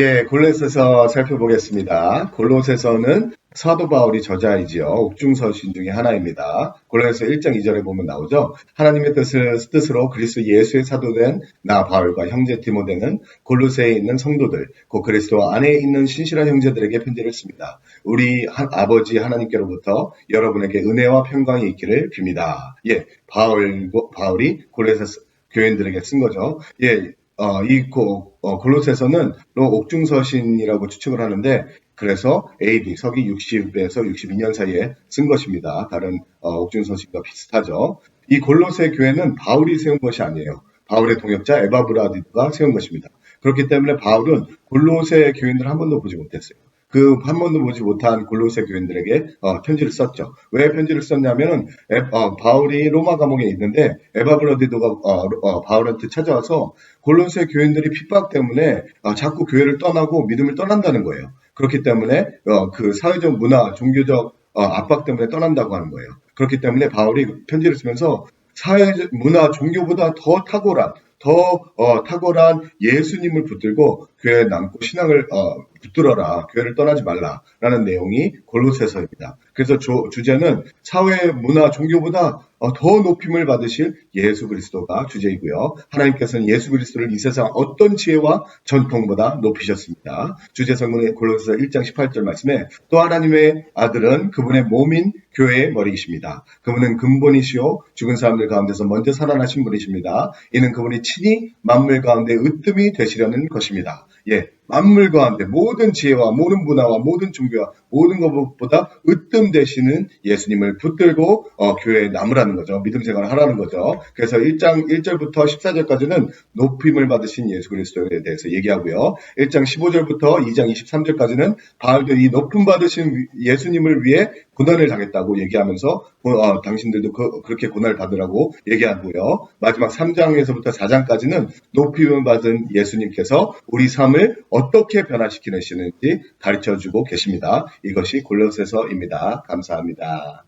예, 골로새서 살펴보겠습니다. 골로새서는 사도 바울이 저자이지요. 옥중서신 중에 하나입니다. 골로새서 1장 2절에 보면 나오죠. 하나님의 뜻을 뜻으로 그리스도 예수의 사도된 나 바울과 형제 디모데는 골로새에 있는 성도들, 곧 그리스도 안에 있는 신실한 형제들에게 편지를 씁니다. 우리 한, 아버지 하나님께로부터 여러분에게 은혜와 평강이 있기를 빕니다. 예, 바울 바울이 골로새 교인들에게 쓴 거죠. 예, 어, 이 고, 어, 골로새서는 옥중서신이라고 추측을 하는데 그래서 AD 서기 60에서 62년 사이에 쓴 것입니다. 다른 어, 옥중서신과 비슷하죠. 이 골로새 교회는 바울이 세운 것이 아니에요. 바울의 동역자 에바브라디가 세운 것입니다. 그렇기 때문에 바울은 골로새 교인들 한 번도 보지 못했어요. 그 한 번도 보지 못한 골로새 교인들에게 어, 편지를 썼죠. 왜 편지를 썼냐면은 에, 어, 바울이 로마 감옥에 있는데 에바브라디도가 어, 어, 바울한테 찾아와서 골로새 교인들이 핍박 때문에 어, 자꾸 교회를 떠나고 믿음을 떠난다는 거예요. 그렇기 때문에 어, 그 사회적 문화, 종교적 어, 압박 때문에 떠난다고 하는 거예요. 그렇기 때문에 바울이 편지를 쓰면서 사회 문화, 종교보다 더 탁월한 더 어, 탁월한 예수님을 붙들고 교회에 남고 신앙을 어, 붙들어라 교회를 떠나지 말라라는 내용이 골로새서입니다. 그래서 주, 주제는 사회 문화 종교보다 어, 더 높임을 받으실 예수 그리스도가 주제이고요. 하나님께서는 예수 그리스도를 이 세상 어떤 지혜와 전통보다 높이셨습니다. 주제 성문의 골로새서 1장 18절 말씀에 또 하나님의 아들은 그분의 몸인 교회의 머리이십니다. 그분은 근본이시오 죽은 사람들 가운데서 먼저 살아나신 분이십니다. 이는 그분이 친히 만물 가운데 으뜸이 되시려는 것입니다. 예, 만물 가운데 모든 지혜와 모든 문화와 모든 종교와 모든 것보다 으뜸 되시는 예수님을 붙들고 어, 교회에 남으라는 거죠. 믿음 생활을 하라는 거죠. 그래서 1장 1절부터 14절까지는 높임을 받으신 예수 그리스도에 대해서 얘기하고요. 1장 15절부터 2장 23절까지는 바울도 이 높임 받으신 예수님을 위해 고난을 당했다고 얘기하면서 어, 당신들도 그, 렇게 고난을 받으라고 얘기하고요. 마지막 3장에서부터 4장까지는 높임을 받은 예수님께서 우리 삶을 어떻게 변화시키시는지 가르쳐 주고 계십니다. 이것이 골로새서입니다. 감사합니다.